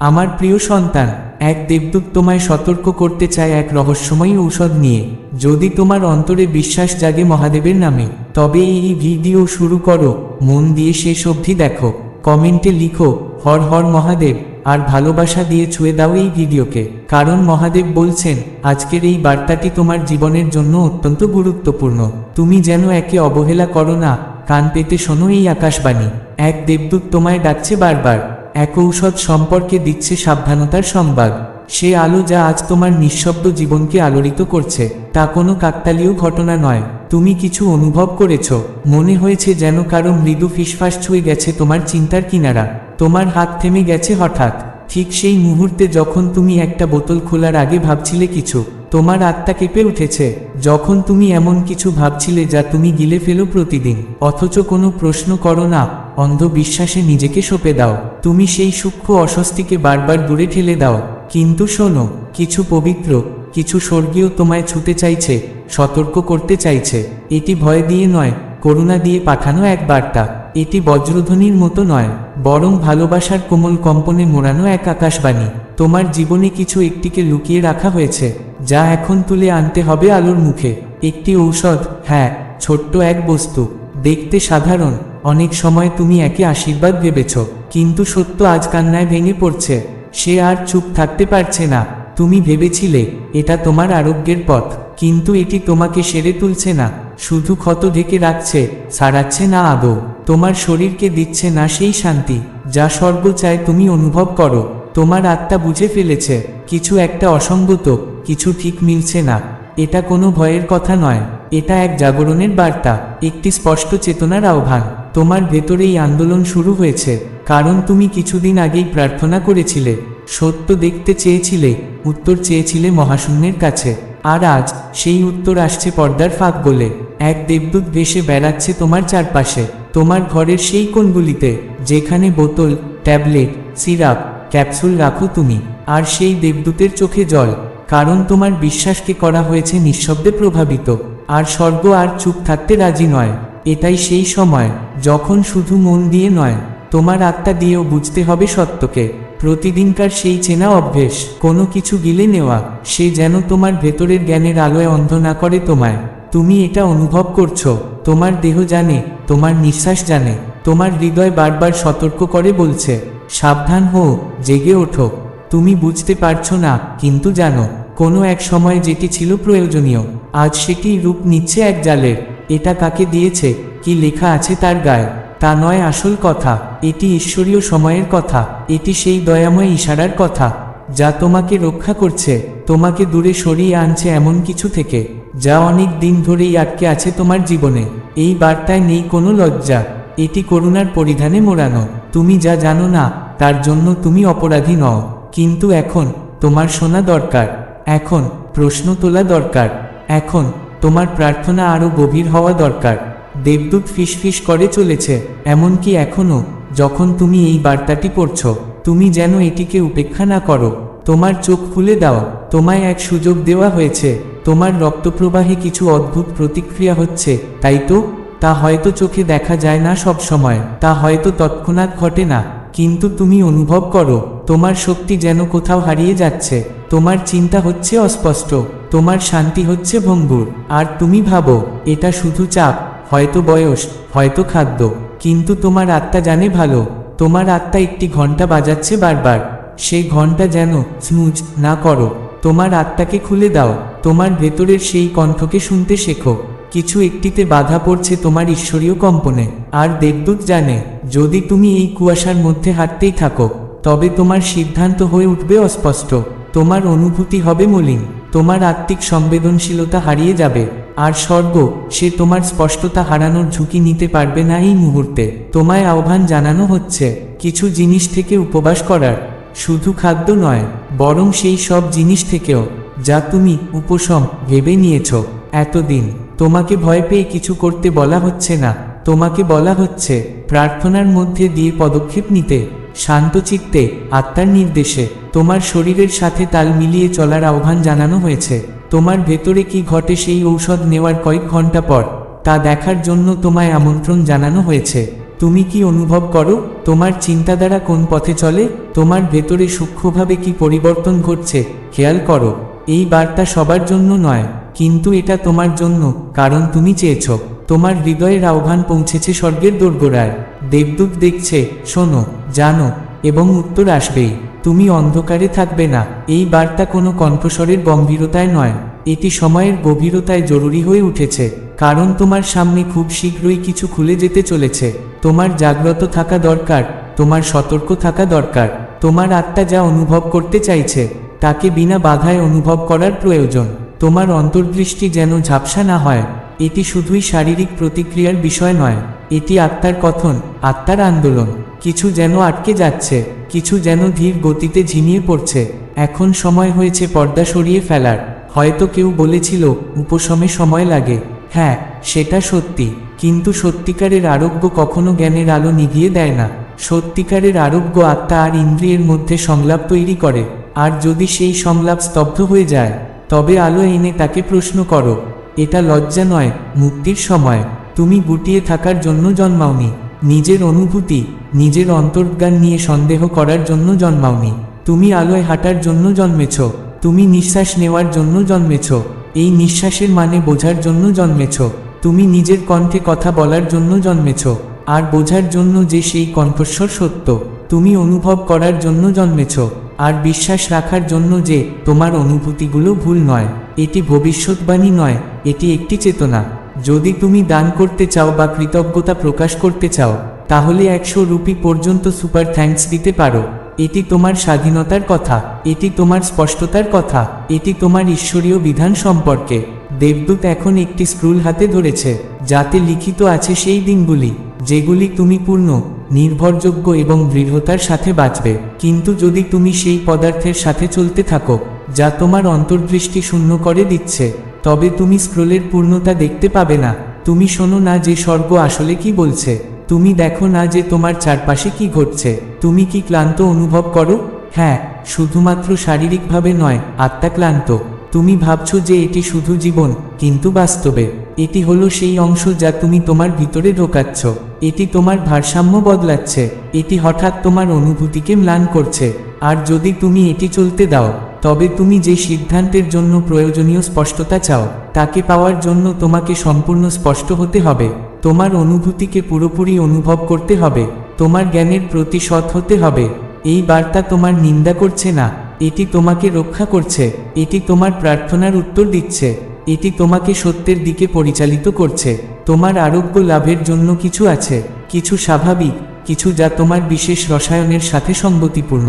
আমার প্রিয় সন্তান, এক দেবদূত তোমায় সতর্ক করতে চায় এক রহস্যময়ী ঔষধ নিয়ে। যদি তোমার অন্তরে বিশ্বাস জাগে মহাদেবের নামে, তবে এই ভিডিও শুরু করো। মন দিয়ে শেষ অবধি দেখো। কমেন্টে লিখো, হর হর মহাদেব, আর ভালোবাসা দিয়ে ছুঁয়ে দাও এই ভিডিওকে। কারণ মহাদেব বলছেন, আজকের এই বার্তাটি তোমার জীবনের জন্য অত্যন্ত গুরুত্বপূর্ণ। তুমি যেন একে অবহেলা করো না। কান পেতে শোনো এই আকাশবাণী। এক দেবদূত তোমায় ডাকছে বারবার। এক ঔষধ সম্পর্কে দিচ্ছে সাবধানতার সংবাদ। সে আলো যা আজ তোমার নিঃশব্দ জীবনকে আলোড়িত করছে, তা কোনো কাকতালীয় ঘটনা নয়। তুমি কিছু অনুভব করেছ। মনে হয়েছে যেন কারও মৃদু ফিসফাস ছুঁয়ে গেছে তোমার চিন্তার কিনারা। তোমার হাত থেমে গেছে হঠাৎ। ঠিক সেই মুহূর্তে যখন তুমি একটা বোতল খোলার আগে ভাবছিলে কিছু, তোমার আত্মা কেঁপে উঠেছে। যখন তুমি এমন কিছু ভাবছিলে যা তুমি গিলে ফেলো প্রতিদিন। অথচ কোনো প্রশ্ন করো না। অন্ধ বিশ্বাসে নিজেকে সঁপে দাও। তুমি সেই সূক্ষ্ম অস্বস্তিকে বারবার দূরে ঠেলে দাও। কিন্তু শোনো, কিছু পবিত্র, কিছু স্বর্গীয় তোমায় ছুতে চাইছে, সতর্ক করতে চাইছে। এটি ভয় দিয়ে নয়, করুণা দিয়ে পাঠানো এক বার্তা। এটি বজ্রধ্বনির মতো নয়, বরং ভালোবাসার কোমল কম্পনে মোড়ানো এক আকাশবাণী। তোমার জীবনে কিছু একটিকে লুকিয়ে রাখা হয়েছে, যা এখন তুলে আনতে হবে আলোর মুখে। একটি ঔষধ হ্যাঁ ছোট্ট এক বস্তু। দেখতে সাধারণ অনেক সময় তুমি একে আশীর্বাদ ভেবেছ, কিন্তু সত্য আজ কান্নায় ভেঙে পড়ছে। সে আর চুপ থাকতে পারছে না। তুমি ভেবেছিলে, এটা তোমার আরোগ্যের পথ, কিন্তু এটি তোমাকে সেরে তুলছে না। শুধু ক্ষত ঢেকে রাখছে, সারাচ্ছে না আদৌ। তোমার শরীরকে দিচ্ছে না সেই শান্তি, যা স্বর্গ চায় তুমি অনুভব করো। তোমার আত্মা বুঝে ফেলেছে, কিছু একটা অসঙ্গত, কিছু ঠিক মিলছে না। এটা কোনো ভয়ের কথা নয়। এটা এক জাগরণের বার্তা, একটি স্পষ্ট চেতনার আহ্বান। তোমার ভেতরে এই আন্দোলন শুরু হয়েছে, কারণ তুমি কিছুদিন আগেই প্রার্থনা করেছিলে, সত্য দেখতে চেয়েছিলে, উত্তর চেয়েছিলে মহাশূন্যের কাছে, আর আজ সেই উত্তর আসছে পর্দার ফাঁক বলে, এক দেবদূত ভেসে বেড়াচ্ছে তোমার চারপাশে, তোমার ঘরের সেই কোণগুলিতে, যেখানে বোতল, ট্যাবলেট, সিরাপ, ক্যাপসুল রাখো তুমি, আর সেই দেবদূতের চোখে জল, কারণ তোমার বিশ্বাসকে করা হয়েছে নিঃশব্দে প্রভাবিত, আর স্বর্গ আর চুপ থাকতে রাজি নয়। এটাই সেই সময়, যখন শুধু মন দিয়ে নয়, তোমার আত্মা দিয়েও বুঝতে হবে সত্যকে। প্রতিদিনকার সেই চেনা অভ্যেস, কোনো কিছু গিলে নেওয়া, সে যেন তোমার ভেতরের জ্ঞানের আলোয় অন্ধ না করে তোমায়। তুমি এটা অনুভব করছ, তোমার দেহ জানে, তোমার নিঃশ্বাস জানে, তোমার হৃদয় বারবার সতর্ক করে বলছে, সাবধান হো জেগে ওঠো। তুমি বুঝতে পারছ না, কিন্তু জানো, কোনো এক সময় যেটি ছিল প্রয়োজনীয়, আজ সেটি রূপ নিচ্ছে এক জালের। এটা কাকে দিয়েছে, কি লেখা আছে তার গায়ে? তা নয় আসল কথা, এটি ঈশ্বরীয় সময়ের কথা, এটি সেই দয়াময় ইশারার কথা, যা তোমাকে রক্ষা করছে, তোমাকে দূরে সরিয়ে আনছে এমন কিছু থেকে, যা অনেক দিন ধরেই আটকে আছে তোমার জীবনে। এই বার্তায় নেই কোনো লজ্জা, এটি করুণার পরিধানে মোড়ানো, তুমি যা জানো না, তার জন্য তুমি অপরাধী নও। কিন্তু এখন, তোমার শোনা দরকার, এখন, প্রশ্ন তোলা দরকার, এখন তোমার প্রার্থনা আরও গভীর হওয়া দরকার। দেবদূত ফিসফিস করে চলেছে, এমনকি এখনও যখন তুমি এই বার্তাটি পড়ছ, তুমি যেন এটিকে উপেক্ষা না করো। তোমার চোখ খুলে দাও, তোমায় এক সুযোগ দেওয়া হয়েছে, তোমার রক্তপ্রবাহে কিছু অদ্ভুত প্রতিক্রিয়া হচ্ছে, তাই তো? তা হয়তো চোখে দেখা যায় না সব সময় তা হয়তো তৎক্ষণাৎ ঘটে না। কিন্তু তুমি অনুভব করো, তোমার শক্তি যেন কোথাও হারিয়ে যাচ্ছে, তোমার চিন্তা হচ্ছে অস্পষ্ট, তোমার শান্তি হচ্ছে ভঙ্গুর। আর তুমি ভাবো, এটা শুধু চাপ, হয়তো বয়স, হয়তো খাদ্য, কিন্তু তোমার আত্মা জানে ভালো, তোমার আত্মা একটি ঘণ্টা বাজাচ্ছে বারবার সেই ঘণ্টা যেন স্নুজ না করো, তোমার আত্মাকে খুলে দাও, তোমার ভেতরের সেই কণ্ঠকে শুনতে শেখো। কিছু একটিতে বাধা পড়ছে তোমার ঈশ্বরীয় কম্পনে। আর দেবদূত জানে, যদি তুমি এই কুয়াশার মধ্যে হাঁটতেই থাকো, তবে তোমার সিদ্ধান্ত হয়ে উঠবে অস্পষ্ট। তোমার অনুভূতি হবে মলিন, তোমার আত্মিক সংবেদনশীলতা হারিয়ে যাবে। আর স্বর্গ, সে তোমার স্পষ্টতা হারানোর ঝুঁকি নিতে পারবে না এই মুহূর্তে। তোমায় আহ্বান জানানো হচ্ছে, কিছু জিনিস থেকে উপবাস করার। শুধু খাদ্য নয়, বরং সেই সব জিনিস থেকেও, যা তুমি উপশম ভেবে নিয়েছ। এতদিন তোমাকে ভয় পেয়ে কিছু করতে বলা হচ্ছে না। তোমাকে বলা হচ্ছে, প্রার্থনার মধ্যে দিয়ে পদক্ষেপ নিতে শান্তচিত্তে আত্মার নির্দেশে। তোমার শরীরের সাথে তাল মিলিয়ে চলার আহ্বান জানানো হয়েছে। তোমার ভেতরে কি ঘটে সেই ঔষধ নেওয়ার কয়েক ঘণ্টা পর, তা দেখার জন্য তোমায় আমন্ত্রণ জানানো হয়েছে। তুমি কি অনুভব করো, তোমার চিন্তাধারা কোন পথে চলে? তোমার ভেতরে সূক্ষ্মভাবে কি পরিবর্তন ঘটছে? খেয়াল করো। এই বার্তা সবার জন্য নয়, কিন্তু এটা তোমার জন্য, কারণ তুমি চেয়েছ। তোমার হৃদয়ের আহ্বান পৌঁছেছে স্বর্গের দোরগোড়ায়। দেবদূত দেখছে, শোনো, জানো, এবং উত্তর আসবেই। তুমি অন্ধকারে থাকবে না। এই বার্তা কোনো কণ্ঠস্বরের গম্ভীরতায় নয়। এটি সময়ের গভীরতায় জরুরি হয়ে উঠেছে, কারণ তোমার সামনে খুব শীঘ্রই কিছু খুলে যেতে চলেছে। তোমার জাগ্রত থাকা দরকার, তোমার সতর্ক থাকা দরকার। তোমার আত্মা যা অনুভব করতে চাইছে তাকে বিনা বাধায় অনুভব করার প্রয়োজন। তোমার অন্তর্দৃষ্টি যেন ঝাপসা না হয়, এটি শুধুই শারীরিক প্রতিক্রিয়ার বিষয় নয়, এটি আত্মার কথন, আত্মার আন্দোলন। কিছু যেন আটকে যাচ্ছে, কিছু যেন ধীর গতিতে ঝিমিয়ে পড়ছে। এখন সময় হয়েছে পর্দা সরিয়ে ফেলার। হয়তো কেউ বলেছিল, উপশমে সময় লাগে। হ্যাঁ সেটা সত্যি। কিন্তু সত্যিকারের আরোগ্য কখনো জ্ঞানের আলো নিভিয়ে দেয় না। সত্যিকারের আরোগ্য আত্মা আর ইন্দ্রিয়ের মধ্যে সংলাপ তৈরি করে। আর যদি সেই সংলাপ স্তব্ধ হয়ে যায়, তবে আলো এনে তাকে প্রশ্ন করো, এটা লজ্জা নয়, মুক্তির সময়। তুমি গুটিয়ে থাকার জন্য জন্মাওনি। নিজের অনুভূতি, নিজের অন্তর্জ্ঞান নিয়ে সন্দেহ করার জন্য জন্মাওনি। তুমি আলোয় হাঁটার জন্য জন্মেছ। তুমি নিঃশ্বাস নেওয়ার জন্য জন্মেছ। এই নিঃশ্বাসের মানে বোঝার জন্য জন্মেছ। তুমি নিজের কণ্ঠে কথা বলার জন্য জন্মেছ। আর বোঝার জন্য যে সেই কণ্ঠস্বর সত্য, তুমি অনুভব করার জন্য জন্মেছ। আর বিশ্বাস রাখার জন্য যে, তোমার অনুভূতিগুলো ভুল নয়। এটি ভবিষ্যৎবাণী নয়, এটি একটি চেতনা। যদি তুমি দান করতে চাও বা কৃতজ্ঞতা প্রকাশ করতে চাও, তাহলে একশো রুপি পর্যন্ত সুপার থ্যাঙ্কস দিতে পারো। এটি তোমার স্বাধীনতার কথা, এটি তোমার স্পষ্টতার কথা, এটি তোমার ঈশ্বরীয় বিধান সম্পর্কে। দেবদূত এখন একটি স্ক্রুল হাতে ধরেছে, যাতে লিখিত আছে সেই দিনগুলি, যেগুলি তুমি পূর্ণ নির্ভরযোগ্য এবং দৃঢ়তার সাথে বাঁচবে। কিন্তু যদি তুমি সেই পদার্থের সাথে চলতে থাকো, যা তোমার অন্তর্দৃষ্টি শূন্য করে দিচ্ছে, তবে তুমি স্ক্রোলের পূর্ণতা দেখতে পাবে না। তুমি শোনো না যে স্বর্গ আসলে কি বলছে। তুমি দেখো না যে তোমার চারপাশে কি ঘটছে। তুমি কি ক্লান্ত অনুভব করো? হ্যাঁ শুধুমাত্র শারীরিকভাবে নয়, আত্মা ক্লান্ত। তুমি ভাবছ যে এটি শুধু জীবন, কিন্তু বাস্তবে। এটি হলো সেই অংশ যা তুমি তোমার ভিতরে ঢোকাচ্ছ। এটি তোমার ভারসাম্য বদলাচ্ছে। এটি হঠাৎ তোমার অনুভূতিকে ম্লান করছে। আর যদি তুমি এটি চলতে দাও, তবে তুমি যে সিদ্ধান্তের জন্য প্রয়োজনীয় স্পষ্টতা চাও, তাকে পাওয়ার জন্য তোমাকে সম্পূর্ণ স্পষ্ট হতে হবে। তোমার অনুভূতিকে পুরোপুরি অনুভব করতে হবে। তোমার জ্ঞানের প্রতি সৎ হতে হবে। এই বার্তা তোমার নিন্দা করছে না। এটি তোমাকে রক্ষা করছে, এটি তোমার প্রার্থনার উত্তর দিচ্ছে, এটি তোমাকে সত্যের দিকে পরিচালিত করছে, তোমার আরোগ্য লাভের জন্য কিছু আছে, কিছু স্বাভাবিক, কিছু যা তোমার বিশেষ রসায়নের সাথে সঙ্গতিপূর্ণ,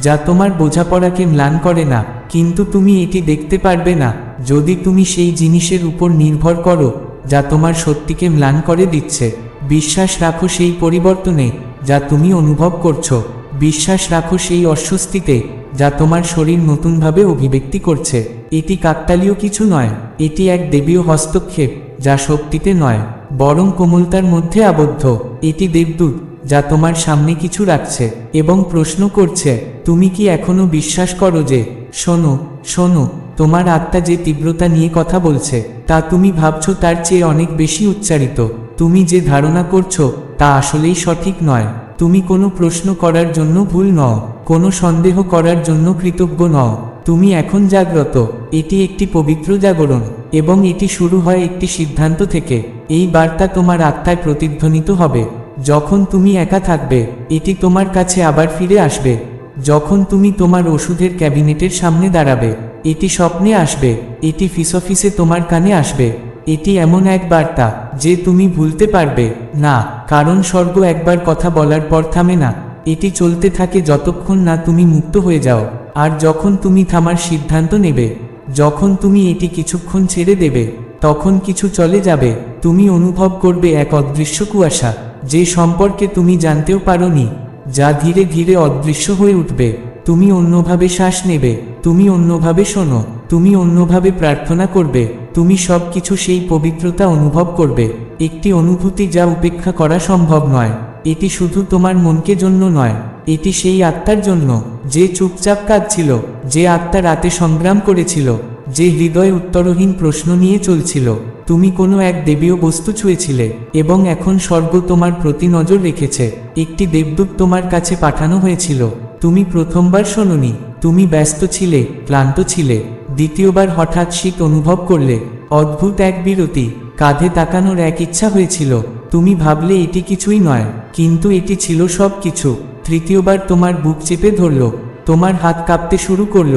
যা তোমার বোঝাপড়াকে ম্লান করে না, কিন্তু তুমি এটি দেখতে পারবে না, যদি তুমি সেই জিনিসের উপর নির্ভর করো, যা তোমার সত্যিকে ম্লান করে দিচ্ছে, বিশ্বাস রাখো সেই পরিবর্তনে, যা তুমি অনুভব করছ, বিশ্বাস রাখো সেই অস্বস্তিতে যা তোমার শরীর নতুনভাবে অভিব্যক্তি করছে। এটি কাকতালীয় কিছু নয়, এটি এক দেবীয় হস্তক্ষেপ, যা শক্তিতে নয়, বরং কোমলতার মধ্যে আবদ্ধ। এটি দেবদূত, যা তোমার সামনে কিছু রাখছে এবং প্রশ্ন করছে, তুমি কি এখনও বিশ্বাস করো যে, শোনো শোনো, তোমার আত্মা যে তীব্রতা নিয়ে কথা বলছে, তা তুমি ভাবছ তার চেয়ে অনেক বেশি উচ্চারিত। তুমি যে ধারণা করছ, তা আসলেই সঠিক নয়। তুমি কোনো প্রশ্ন করার জন্য ভুল নও। কোনো সন্দেহ করার জন্য কৃতজ্ঞ নও। তুমি এখন জাগ্রত। এটি একটি পবিত্র জাগরণ, এবং এটি শুরু হয় একটি সিদ্ধান্ত থেকে। এই বার্তা তোমার আত্মায় প্রতিধ্বনিত হবে। যখন তুমি একা থাকবে, এটি তোমার কাছে আবার ফিরে আসবে। যখন তুমি তোমার ওষুধের ক্যাবিনেটের সামনে দাঁড়াবে, এটি স্বপ্নে আসবে, এটি ফিস অফিসে তোমার কানে আসবে। এটি এমন এক বার্তা, যে তুমি ভুলতে পারবে। না, কারণ স্বর্গ একবার কথা বলার পর থামে না। এটি চলতে থাকে যতক্ষণ না তুমি মুক্ত হয়ে যাও, আর যখন তুমি থামার সিদ্ধান্ত নেবে, যখন তুমি এটি কিছুক্ষণ ছেড়ে দেবে, তখন কিছু চলে যাবে। তুমি অনুভব করবে এক অদৃশ্য কুয়াশা, যে সম্পর্কে তুমি জানতেও পারোনি, যা ধীরে ধীরে অদৃশ্য হয়ে উঠবে। তুমি অন্যভাবে শ্বাস নেবে, তুমি অন্যভাবে শোনো, তুমি অন্যভাবে প্রার্থনা করবে, তুমি সব কিছু সেই পবিত্রতা অনুভব করবে। একটি অনুভূতি যা উপেক্ষা করা সম্ভব নয়। এটি শুধু তোমার মনকে জন্য নয়, এটি সেই আত্মার জন্য, যে চুপচাপ কাঁদছিল, যে আত্মা রাতে সংগ্রাম করেছিল, যে হৃদয় উত্তরহীন প্রশ্ন নিয়ে চলছিল, তুমি কোনো এক দেবীয় বস্তু ছুঁয়েছিলে, এবং এখন স্বর্গ তোমার প্রতি নজর রেখেছে, একটি দেবদূত তোমার কাছে পাঠানো হয়েছিল, তুমি প্রথমবার শোনোনি, তুমি ব্যস্ত ছিলে, ক্লান্ত ছিলে, দ্বিতীয়বার হঠাৎ শীত অনুভব করলে, অদ্ভুত এক বিরতি, কাঁধে তাকানোর এক ইচ্ছা হয়েছিল তুমি ভাবলে এটি কিছুই নয়, কিন্তু এটি ছিল সব কিছু। তৃতীয়বার তোমার বুক চেপে ধরল, তোমার হাত কাঁপতে শুরু করল,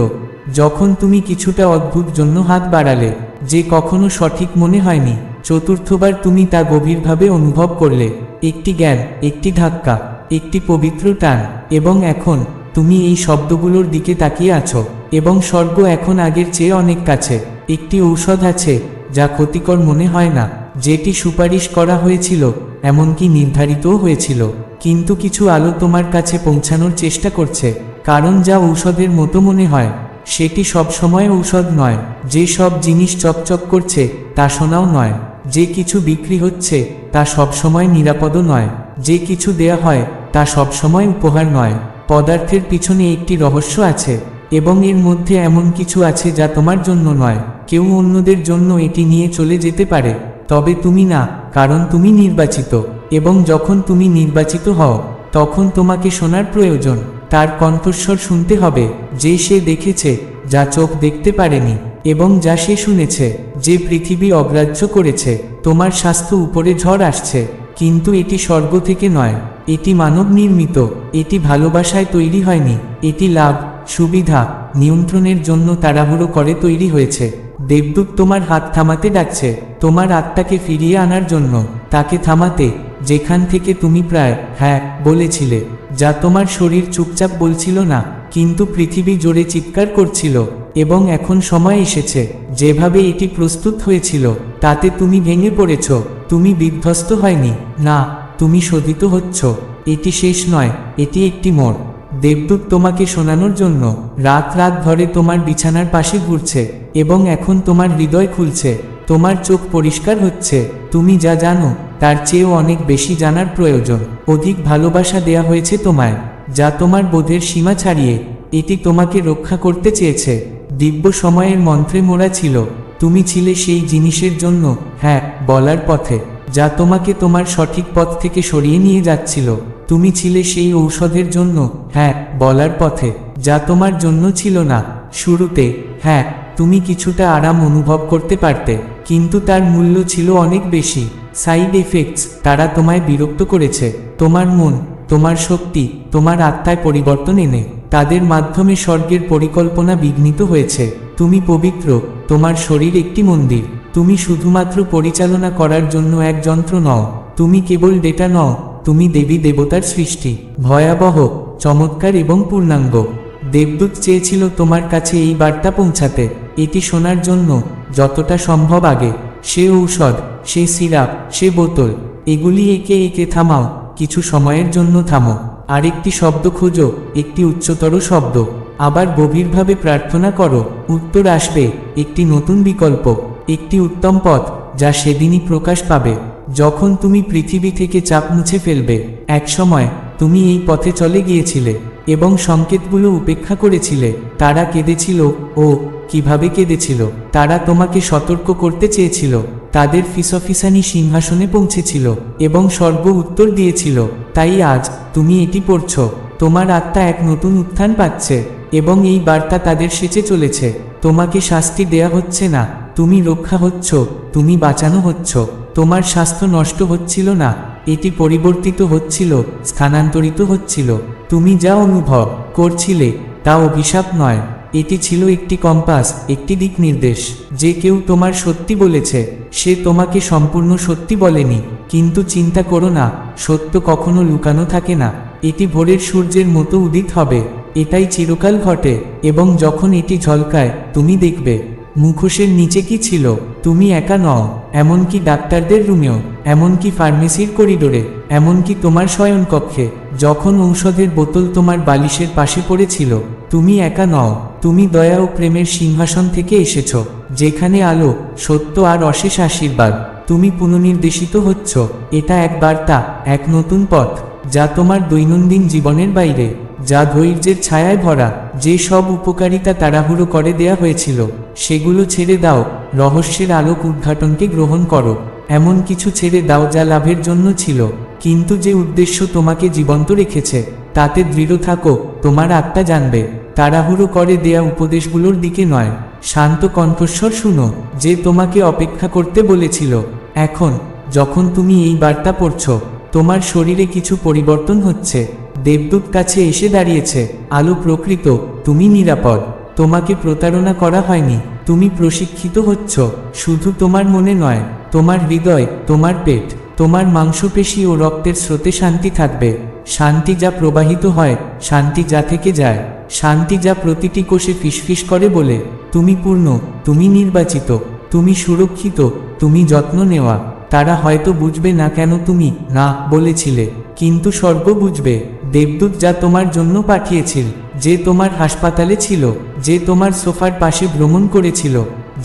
যখন তুমি কিছুটা অদ্ভুত জন্য হাত বাড়ালে, যে কখনো সঠিক মনে হয়নি। চতুর্থবার তুমি তা গভীরভাবে অনুভব করলে, একটি জ্ঞান, একটি ধাক্কা, একটি পবিত্র টান, এবং এখন তুমি এই শব্দগুলোর দিকে তাকিয়ে আছো, এবং স্বর্গ এখন আগের চেয়ে অনেক কাছে, একটি ঔষধ আছে, যা ক্ষতিকর মনে হয় না। যেটি সুপারিশ করা হয়েছিল, এমনকি নির্ধারিতও হয়েছিল। কিন্তু কিছু আলো তোমার কাছে পৌঁছানোর চেষ্টা করছে, কারণ যা ঔষধের মতো মনে হয়, সেটি সবসময় ঔষধ নয়। যে সব জিনিস চকচক করছে, তা শোনাও নয়। যে কিছু বিক্রি হচ্ছে, তা সবসময় নিরাপদও নয়। যে কিছু দেয়া হয়, তা সবসময় উপহার নয়। পদার্থের পিছনে একটি রহস্য আছে, এবং এর মধ্যে এমন কিছু আছে যা তোমার জন্য নয়। কেউ অন্যদের জন্য এটি নিয়ে চলে যেতে পারে। তবে তুমি না, কারণ তুমি নির্বাচিত, এবং যখন তুমি নির্বাচিত হও, তখন তোমাকে শোনার প্রয়োজন। তার কণ্ঠস্বর শুনতে হবে, যে সে দেখেছে, যা চোখ দেখতে পারেনি, এবং যা সে শুনেছে, যে পৃথিবী অগ্রাহ্য করেছে, তোমার স্বাস্থ্য উপরে ঝড় আসছে। কিন্তু এটি স্বর্গ থেকে নয়, এটি মানব নির্মিত, এটি ভালোবাসায় তৈরি হয়নি, এটি লাভ সুবিধা, নিয়ন্ত্রণের জন্য তাড়াহুড়ো করে তৈরি হয়েছে। দেবদূত তোমার হাত থামাতে ডাকছে। তোমার আত্মাকে ফিরিয়ে আনার জন্য। তাকে থামাতে, যেখান থেকে তুমি প্রায় হ্যাঁ বলেছিলে, যা তোমার শরীর চুপচাপ বলছিল না, কিন্তু পৃথিবী জোরে চিৎকার করছিল, এবং এখন সময় এসেছে, যেভাবে এটি প্রস্তুত হয়েছিল, তাতে তুমি ভেঙে পড়েছ, তুমি বিধ্বস্ত হয়নি, না, তুমি শোধিত হচ্ছ, এটি শেষ নয়, এটি একটি মোড়। দেবদূত তোমাকে শোনানোর জন্য রাত রাত ধরে তোমার বিছানার পাশে ঘুরছে এবং এখন তোমার হৃদয় খুলছে, তোমার চোখ পরিষ্কার হচ্ছে। তুমি যা জানো, তার চেয়েও অনেক বেশি জানার প্রয়োজন। অধিক ভালোবাসা দেয়া হয়েছে তোমায়, যা তোমার বোধের সীমা ছাড়িয়ে, এটি তোমাকে রক্ষা করতে চেয়েছে। দিব্য সময়ের মন্ত্রে মোড়া ছিল, তুমি ছিলে সেই জিনিসের জন্য হ্যাঁ বলার পথে, যা তোমাকে তোমার সঠিক পথ থেকে সরিয়ে নিয়ে যাচ্ছিল। তুমি ছিলে সেই ঔষধের জন্য হ্যাঁ বলার পথে, যা তোমার জন্য ছিল না। শুরুতে হ্যাঁ তুমি কিছুটা আরাম অনুভব করতে পারতে, কিন্তু তার মূল্য ছিল অনেক বেশি। সাইড এফেক্টস, তারা তোমায় বিরক্ত করেছে। তোমার মন, তোমার শক্তি, তোমার আত্মায় পরিবর্তন এনে, তাদের মাধ্যমে স্বর্গের পরিকল্পনা বিঘ্নিত হয়েছে। তুমি পবিত্র, তোমার শরীর একটি মন্দির। তুমি শুধুমাত্র পরিচালনা করার জন্য এক যন্ত্র নও। তুমি কেবল ডেটা নও তুমি দেবী দেবতার সৃষ্টি, ভয়াবহ, চমৎকার এবং পূর্ণাঙ্গ। দেবদূত চেয়েছিল তোমার কাছে এই বার্তা পৌঁছাতে, এটি শোনার জন্য, যতটা সম্ভব আগে। সে ঔষধ, সে সিরাপ, সে বোতল, এগুলি একে একে থামাও, কিছু সময়ের জন্য থামো। আরেকটি শব্দ খোঁজো, একটি উচ্চতর শব্দ। আবার গভীরভাবে প্রার্থনা করো, উত্তর আসবে, একটি নতুন বিকল্প, একটি উত্তম পথ, যা সেদিনই প্রকাশ পাবে। যখন তুমি পৃথিবী থেকে চাপ মুছে ফেলবে একসময় তুমি এই পথে চলে গিয়েছিলে এবং সংকেতগুলো উপেক্ষা করেছিলে। তারা কেঁদেছিল ও কীভাবে কেঁদেছিল? তারা তোমাকে সতর্ক করতে চেয়েছিল। তাদের ফিসফিসানি সিংহাসনে পৌঁছেছিল এবং স্বর্গ উত্তর দিয়েছিল। তাই আজ তুমি এটি পড়ছ। তোমার আত্মা এক নতুন উত্থান পাচ্ছে এবং এই বার্তা তাদের সেচে চলেছে। তোমাকে শাস্তি দেয়া হচ্ছে না। তুমি রক্ষা হচ্ছ, তুমি বাঁচানো হচ্ছ। তোমার স্বাস্থ্য নষ্ট হচ্ছিল না, এটি পরিবর্তিত হচ্ছিল, স্থানান্তরিত হচ্ছিল। তুমি যা অনুভব করছিলে, তা অভিশাপ নয়। এটি ছিল একটি কম্পাস, একটি দিক নির্দেশ। যে কেউ তোমার সত্যি বলেছে, সে তোমাকে সম্পূর্ণ সত্যি বলেনি। কিন্তু চিন্তা করো না, সত্য কখনো লুকানো থাকে না। এটি ভোরের সূর্যের মতো উদিত হবে। এটাই চিরকাল ঘটে, এবং যখন এটি ঝলকায়, তুমি দেখবে। মুখোশের নিচে কি ছিল? তুমি একা নও, এমনকি ডাক্তারদের রুমেও, এমনকি ফার্মেসির করিডোরে, এমনকি তোমার শয়নকক্ষে, যখন ঔষধের বোতল তোমার বালিশের পাশে পড়েছিল, তুমি একা নও, তুমি দয়া ও প্রেমের সিংহাসন থেকে এসেছ, যেখানে আলো, সত্য আর অশেষ আশীর্বাদ, তুমি পুনর্নির্দেশিত হচ্ছ, এটা এক বার্তা এক নতুন পথ, যা তোমার দৈনন্দিন জীবনের বাইরে। যা ধৈর্যের ছায়ায় ভরা, যে সব উপকারিতা তাড়াহুড়ো করে দেয়া হয়েছিল, সেগুলো ছেড়ে দাও, রহস্যের আলোক উদ্ঘাটনকে গ্রহণ করো। এমন কিছু ছেড়ে দাও যা লাভের জন্য ছিল, কিন্তু যে উদ্দেশ্য তোমাকে জীবন্ত রেখেছে, তাতে দৃঢ় থাকো, তোমার আত্মা জানবে। তাড়াহুড়ো করে দেয়া উপদেশগুলোর দিকে নয়, শান্ত কণ্ঠস্বর শুনো, যে তোমাকে অপেক্ষা করতে বলেছিল। এখন, যখন তুমি এই বার্তা পড়ছ, তোমার শরীরে কিছু পরিবর্তন হচ্ছে। দেবদূত কাছে এসে দাঁড়িয়েছে, আলো প্রকৃত, তুমি নিরাপদ, তোমাকে প্রতারণা করা হয়নি, তুমি প্রশিক্ষিত হচ্ছ, শুধু তোমার মনে নয়, তোমার হৃদয়, তোমার পেট, তোমার মাংসপেশি ও রক্তের স্রোতে শান্তি থাকবে, শান্তি যা প্রবাহিত হয়, শান্তি যা থেকে যায়, শান্তি যা প্রতিটি কোষে ফিসফিস করে বলে, তুমি পূর্ণ, তুমি নির্বাচিত, তুমি সুরক্ষিত, তুমি যত্ন নেওয়া, তারা হয়তো বুঝবে না কেন তুমি, না, বলেছিলে, কিন্তু স্বর্গ বুঝবে দেবদূত যা তোমার জন্য পাঠিয়েছিল, যে তোমার হাসপাতালে ছিল, যে তোমার সোফার পাশে ভ্রমণ করেছিল,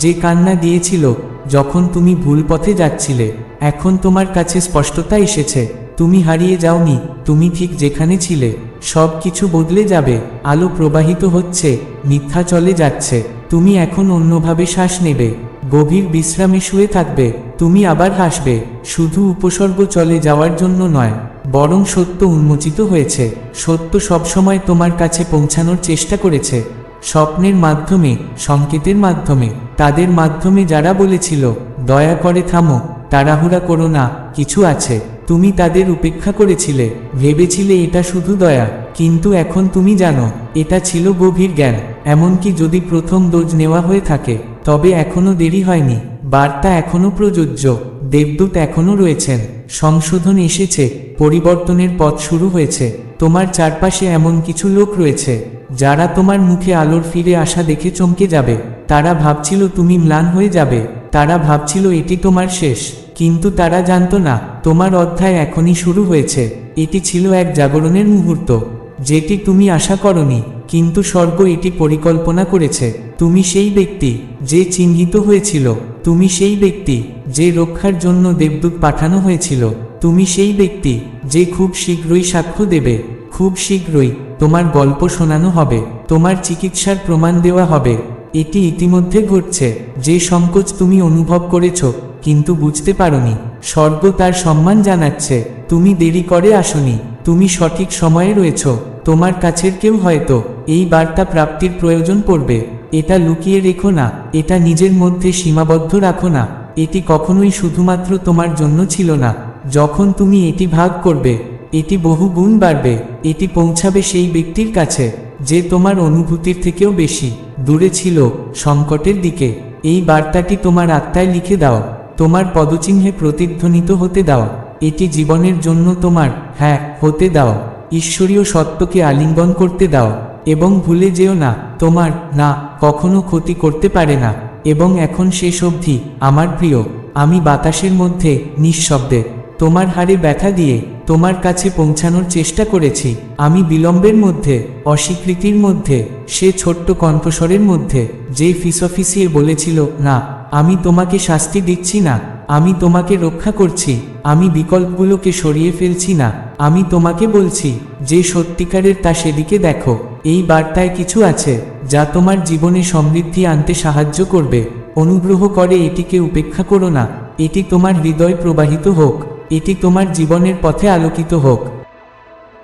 যে কান্না দিয়েছিল, যখন তুমি ভুল পথে যাচ্ছিলে, এখন তোমার কাছে স্পষ্টতা এসেছে, তুমি হারিয়ে যাওনি, তুমি ঠিক যেখানে ছিলে, সব কিছু বদলে যাবে, আলো প্রবাহিত হচ্ছে, মিথ্যা চলে যাচ্ছে, তুমি এখন অন্যভাবে শ্বাস নেবে, গভীর বিশ্রামে শুয়ে থাকবে, তুমি আবার হাসবে, শুধু উপসর্গ চলে যাওয়ার জন্য নয়। বরং সত্য উন্মোচিত হয়েছে। সত্য সবসময় তোমার কাছে পৌঁছানোর চেষ্টা করেছে। স্বপ্নের মাধ্যমে, সংকেতের মাধ্যমে, তাদের মাধ্যমে যারা বলেছিল, দয়া করে থামো, তাড়াহুড়া করো না, কিছু আছে। তুমি তাদের উপেক্ষা করেছিলে, ভেবেছিলে এটা শুধু দয়া, কিন্তু এখন তুমি জানো, এটা ছিল গভীর জ্ঞান। এমনকি যদি প্রথম ডোজ নেওয়া হয়ে থাকে, তবে এখনও দেরি হয়নি। বার্তা এখনও প্রযোজ্য, দেবদূত এখনও রয়েছেন। সংশোধন এসেছে পরিবর্তনের পথ শুরু হয়েছে। তোমার চারপাশে এমন কিছু লোক রয়েছে, যারা তোমার মুখে আলোর ফিরে আসা দেখে চমকে যাবে। তারা ভাবছিল তুমি ম্লান হয়ে যাবে। তারা ভাবছিল এটি তোমার শেষ। কিন্তু তারা জানতো না, তোমার অধ্যায় এখনই শুরু হয়েছে। এটি ছিল এক জাগরণের মুহূর্ত, যেটি তুমি আশা করনি, কিন্তু স্বর্গ এটি পরিকল্পনা করেছে। তুমি সেই ব্যক্তি যে চিহ্নিত হয়েছিল। তুমি সেই ব্যক্তি যে রক্ষার জন্য দেবদূত পাঠানো হয়েছিল। তুমি সেই ব্যক্তি যে খুব শীঘ্রই সাক্ষ্য দেবে, খুব শীঘ্রই তোমার গল্প শোনানো হবে, তোমার চিকিৎসার প্রমাণ দেওয়া হবে। এটি ইতিমধ্যে ঘটছে, যে সংকোচ তুমি অনুভব করেছ, কিন্তু বুঝতে পারোনি। স্বর্গ তার সম্মান জানাচ্ছে, তুমি দেরি করে আসনি, তুমি সঠিক সময়ে রয়েছ, তোমার কাছের কেউ হয়তো এই বার্তা প্রাপ্তির প্রয়োজন পড়বে। এটা লুকিয়ে রেখো না, এটা নিজের মধ্যে সীমাবদ্ধ রাখো না, এটি কখনোই শুধুমাত্র তোমার জন্য ছিল না। যখন তুমি এটি ভাগ করবে, এটি বহু গুণ বাড়বে, এটি পৌঁছাবে সেই ব্যক্তির কাছে, যে তোমার অনুভূতির থেকেও বেশি, দূরে ছিল, সংকটের দিকে। এই বার্তাটি তোমার আত্মায় লিখে দাও, তোমার পদচিহ্নে প্রতিধ্বনিত হতে দাও, এটি জীবনের জন্য তোমার হ্যাঁ হতে দাও, ঈশ্বরীয় সত্যকে আলিঙ্গন করতে দাও, এবং ভুলে যেও না, তোমার, না, কখনো ক্ষতি করতে পারে না, এবং এখন শেষ অবধি, আমার প্রিয়, আমি বাতাসের মধ্যে, নিঃশব্দে তোমার হাড়ে ব্যথা দিয়ে তোমার কাছে পৌঁছানোর চেষ্টা করেছি। আমি বিলম্বের মধ্যে, অস্বীকৃতির মধ্যে, সে ছোট্ট কণ্ঠস্বরের মধ্যে, যে ফিসফিসিয়ে বলেছিল, না, আমি তোমাকে শাস্তি দিচ্ছি না, আমি তোমাকে রক্ষা করছি, আমি বিকল্পগুলোকে সরিয়ে ফেলছি না, আমি তোমাকে বলছি, যে সত্যিকারের তা সেদিকে দেখো। এই বার্তায় কিছু আছে, যা তোমার জীবনে সমৃদ্ধি আনতে সাহায্য করবে। অনুগ্রহ করে এটিকে উপেক্ষা করো না, এটি তোমার হৃদয় প্রবাহিত হোক। এটি তোমার জীবনের পথে আলোকিত হোক।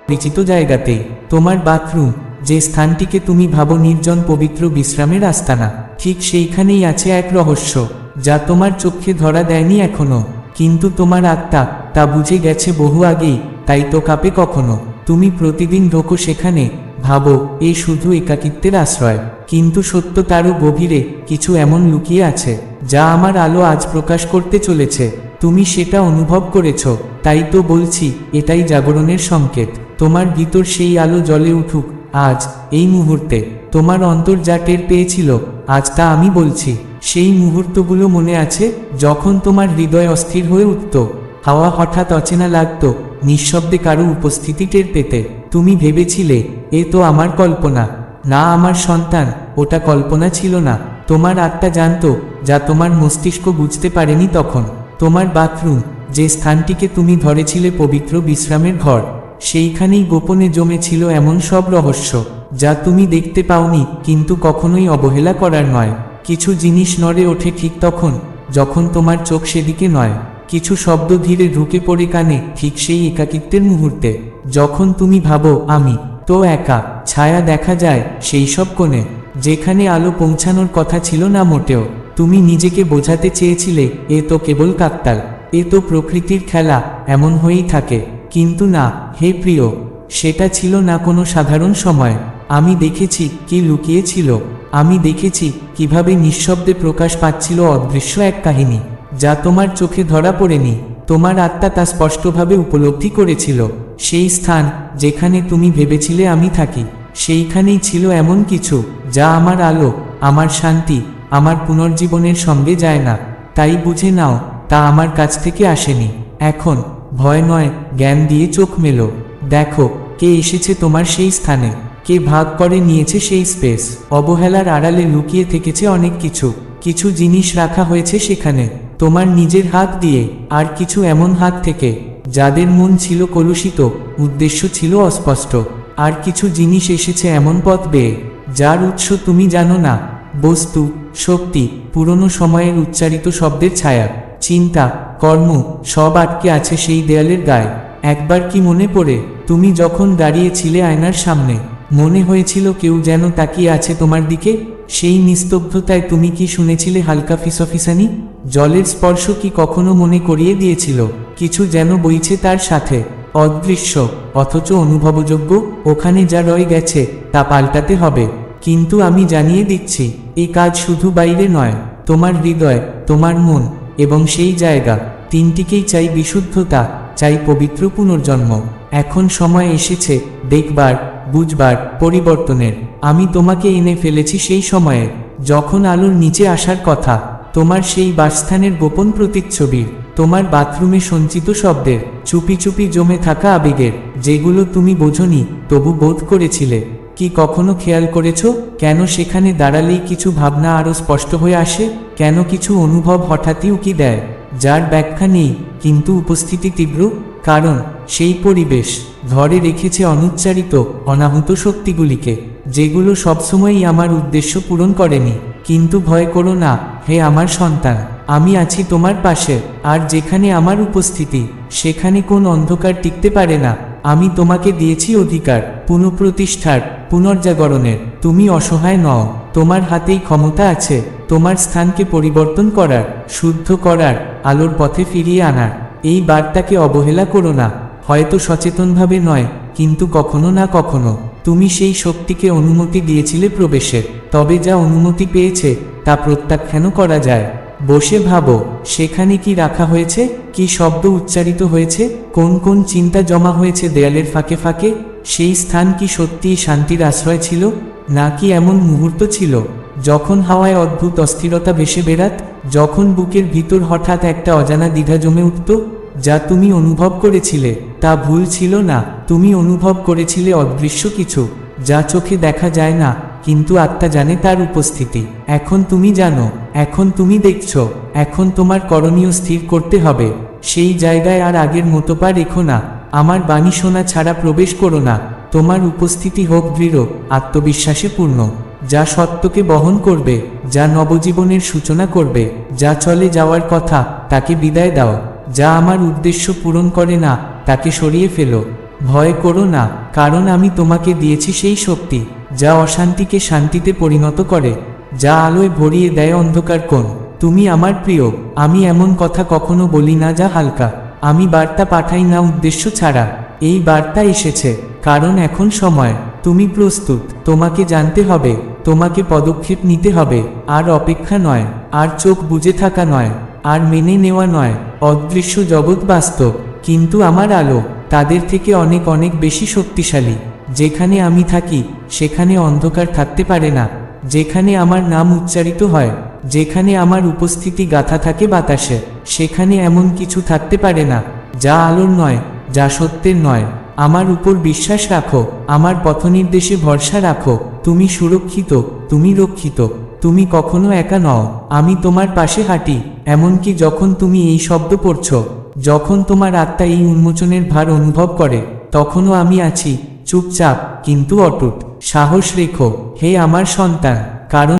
পরিচিত জায়গাতেই তোমার বাথরুম, যে স্থানটিকে তুমি ভাবো নির্জন পবিত্র বিশ্রামের আস্তানা, ঠিক সেইখানেই আছে এক রহস্য, যা তোমার চোখে ধরা দেয়নি এখনও। কিন্তু তোমার আত্মা, তা বুঝে গেছে বহু আগেই, তাই তো কাপে কখনো। তুমি প্রতিদিন ঢোকো সেখানে, ভাবো, এ শুধু একাকিত্বের আশ্রয়। কিন্তু সত্য তারও গভীরে, কিছু এমন লুকিয়ে আছে, যা আমার আলো আজ প্রকাশ করতে চলেছে। তুমি সেটা অনুভব করেছ, তাই তো বলছি, এটাই জাগরণের সংকেত। তোমার ভিতর সেই আলো জ্বলে উঠুক, আজ, এই মুহূর্তে। তোমার অন্তর যা টের পেয়েছিল, আজ তা আমি বলছি। সেই মুহূর্তগুলো মনে আছে, যখন তোমার হৃদয় অস্থির হয়ে উঠত। হাওয়া হঠাৎ অচেনা লাগত, নিঃশব্দে কারও উপস্থিতি টের পেতে। তুমি ভেবেছিলে, এ তো আমার কল্পনা। না আমার সন্তান, ওটা কল্পনা ছিল না। তোমার আত্মা জানত, যা তোমার মস্তিষ্ক বুঝতে পারেনি তখন। তোমার বাথরুম, যে স্থানটিকে তুমি ধরেছিলে পবিত্র বিশ্রামের ঘর, সেইখানেই গোপনে জমেছিল এমন সব রহস্য, যা তুমি দেখতে পাওনি, কিন্তু কখনোই অবহেলা করার নয়। কিছু জিনিস নড়ে ওঠে ঠিক তখন, যখন তোমার চোখ সেদিকে নয়। কিছু শব্দ ধীরে ঢুকে পড়ে কানে, ঠিক সেই একাকিত্বের মুহূর্তে। যখন তুমি ভাবো, আমি তো একা, ছায়া দেখা যায় সেই সব কোণে, যেখানে আলো পৌঁছানোর কথা ছিল না মোটেও। তুমি নিজেকে বোঝাতে চেয়েছিলে, এ তো কেবল কাকতাল। এ তো প্রকৃতির খেলা, এমন হয়েই থাকে। কিন্তু না, হে প্রিয়, সেটা ছিল না কোনো সাধারণ সময়। আমি দেখেছি কি লুকিয়েছিল। আমি দেখেছি কীভাবে নিঃশব্দে প্রকাশ পাচ্ছিল অদৃশ্য এক কাহিনী, যা তোমার চোখে ধরা পড়েনি। তোমার আত্মা তা স্পষ্টভাবে উপলব্ধি করেছিল। সেই স্থান যেখানে তুমি ভেবেছিলে আমি থাকি, সেইখানেই ছিল এমন কিছু, যা আমার আলো, আমার শান্তি আমার পুনর্জীবনের সঙ্গে যায় না, তাই বুঝে নাও, তা আমার কাছ থেকে আসেনি। এখন, ভয় নয়, জ্ঞান দিয়ে চোখ মেলো। দেখো, কে এসেছে তোমার সেই স্থানে? কে ভাগ করে নিয়েছে সেই স্পেস? অবহেলার আড়ালে লুকিয়ে থেকেছে অনেক কিছু। কিছু জিনিস রাখা হয়েছে সেখানে। তোমার নিজের হাত দিয়ে, আর কিছু এমন হাত থেকে। যাদের মন ছিল কলুষিত, উদ্দেশ্য ছিল অস্পষ্ট। আর কিছু জিনিস এসেছে এমন পথ বেয়ে, যার উৎস তুমি জানো না। বস্তু শক্তি, পুরনো সময়ের উচ্চারিত শব্দের ছায়া, চিন্তা, কর্ম, সব আটকে আছে সেই দেয়ালের গায়ে। একবার কি মনে পড়ে, তুমি যখন দাঁড়িয়েছিলে আয়নার সামনে, মনে হয়েছিল কেউ যেন তাকিয়ে আছে তোমার দিকে? সেই নিস্তব্ধতায় তুমি কি শুনেছিলে হালকা ফিসফিসানি? জলের স্পর্শ কি কখনো মনে করিয়ে দিয়েছিল? কিছু যেন বইছে তার সাথে। অদৃশ্য, অথচ অনুভবযোগ্য, ওখানে যা রয়ে গেছে, তা পাল্টাতে হবে। কিন্তু আমি জানিয়ে দিচ্ছি এই কাজ শুধু বাইরে নয়, তোমার হৃদয়, তোমার মন এবং সেই জায়গা, তিনটিকেই চাই বিশুদ্ধতা, চাই পবিত্র পুনর্জন্ম। এখন সময় এসেছে দেখবার, বুঝবার, পরিবর্তনের। আমি তোমাকে এনে ফেলেছি সেই সময়ে, যখন আলোর নিচে আসার কথা, তোমার সেই বাসস্থানের গোপন প্রতিচ্ছবির তোমার বাথরুমে সঞ্চিত শব্দের, চুপি চুপি জমে থাকা আবেগের, যেগুলো তুমি বোঝনি, তবু বোধ করেছিলে। কি কখনো খেয়াল করেছ? কেন সেখানে দাঁড়ালেই কিছু ভাবনা আরও স্পষ্ট হয়ে আসে? কেন কিছু অনুভব হঠাৎই উকি দেয়? যার ব্যাখ্যা নেই, কিন্তু উপস্থিতি তীব্র। কারণ, সেই পরিবেশ, ধরে রেখেছে অনুচ্চারিত, অনাহুত শক্তিগুলিকে, যেগুলো সবসময়ই আমার উদ্দেশ্য পূরণ করেনি। কিন্তু ভয় করো না, হে আমার সন্তান, আমি আছি তোমার পাশে, আর যেখানে আমার উপস্থিতি, সেখানে কোন অন্ধকার টিকতে পারে না। আমি তোমাকে দিয়েছি অধিকার, পুনঃপ্রতিষ্ঠার পুনর্জাগরণের, তুমি অসহায় নও, তোমার হাতেই ক্ষমতা আছে, তোমার স্থানকে পরিবর্তন করার, শুদ্ধ করার, আলোর পথে ফিরিয়ে আনার। এই বার্তাকে অবহেলা করো না, হয়তো সচেতনভাবে নয়, কিন্তু কখনো না কখনো। তুমি সেই শক্তিকে অনুমতি দিয়েছিলে প্রবেশের, তবে যা অনুমতি পেয়েছে, তা প্রত্যাখ্যান করা যায়। বসে ভাবো, সেখানে কি রাখা হয়েছে? কি শব্দ উচ্চারিত হয়েছে? কোন কোন চিন্তা জমা হয়েছে দেয়ালের ফাঁকে ফাঁকে? সেই স্থান কি সত্যিই শান্তির আশ্রয় ছিল? নাকি এমন মুহূর্ত ছিল? যখন হাওয়ায় অদ্ভুত অস্থিরতা ভেসে বেড়াত, যখন বুকের ভিতর হঠাৎ একটা অজানা দ্বিধা জমে উঠত, যা তুমি অনুভব করেছিলে, তা ভুল ছিল না। তুমি অনুভব করেছিলে অদৃশ্য কিছু, যা চোখে দেখা যায় না। কিন্তু আত্মা জানে তার উপস্থিতি। এখন তুমি জানো, এখন তুমি দেখছ, এখন তোমার করণীয় স্থির করতে হবে। সেই জায়গায় আর আগের মতো পা রেখো না। আমার বাণী শোনা ছাড়া প্রবেশ করো না। তোমার উপস্থিতি হোক দৃঢ়, আত্মবিশ্বাসে পূর্ণ। যা সত্যকে বহন করবে, যা নবজীবনের সূচনা করবে, যা চলে যাওয়ার কথা, তাকে বিদায় দাও। যা আমার উদ্দেশ্য পূরণ করে না, তাকে সরিয়ে ফেলো। ভয় করো না, কারণ আমি তোমাকে দিয়েছি সেই শক্তি। যা অশান্তিকে শান্তিতে পরিণত করে, যা আলোয় ভরিয়ে দেয় অন্ধকার কোণ। তুমি আমার প্রিয়, আমি এমন কথা কখনো বলি না যা হালকা। আমি বার্তা পাঠাই না উদ্দেশ্য ছাড়া। এই বার্তা এসেছে, কারণ এখন সময়। তুমি প্রস্তুত, তোমাকে জানতে হবে, তোমাকে পদক্ষেপ নিতে হবে। আর অপেক্ষা নয়, আর চোখ বুজে থাকা নয়, আর মেনে নেওয়া নয়। অদৃশ্য জগৎ বাস্তব, কিন্তু আমার আলো, তাদের থেকে অনেক অনেক বেশি শক্তিশালী। যেখানে আমি থাকি, সেখানে অন্ধকার থাকতে পারে না। যেখানে আমার নাম উচ্চারিত হয়, যেখানে আমার উপস্থিতি গাথা থাকে বাতাসে, সেখানে এমন কিছু থাকতে পারে না, যা আলোর নয়, যা সত্যের নয়। আমার উপর বিশ্বাস রাখো, আমার পথনির্দেশে ভরসা রাখো, তুমি সুরক্ষিত, তুমি রক্ষিত, তুমি কখনো একা নও, আমি তোমার পাশে হাঁটি, এমনকি যখন তুমি এই শব্দ পড়ছ, যখন তোমার আত্মা এই উন্মোচনের ভার অনুভব করে তখনও আমি আছি চুপচাপ কিন্তু অটুট। সাহস রেখো হে আমার সন্তান কারণ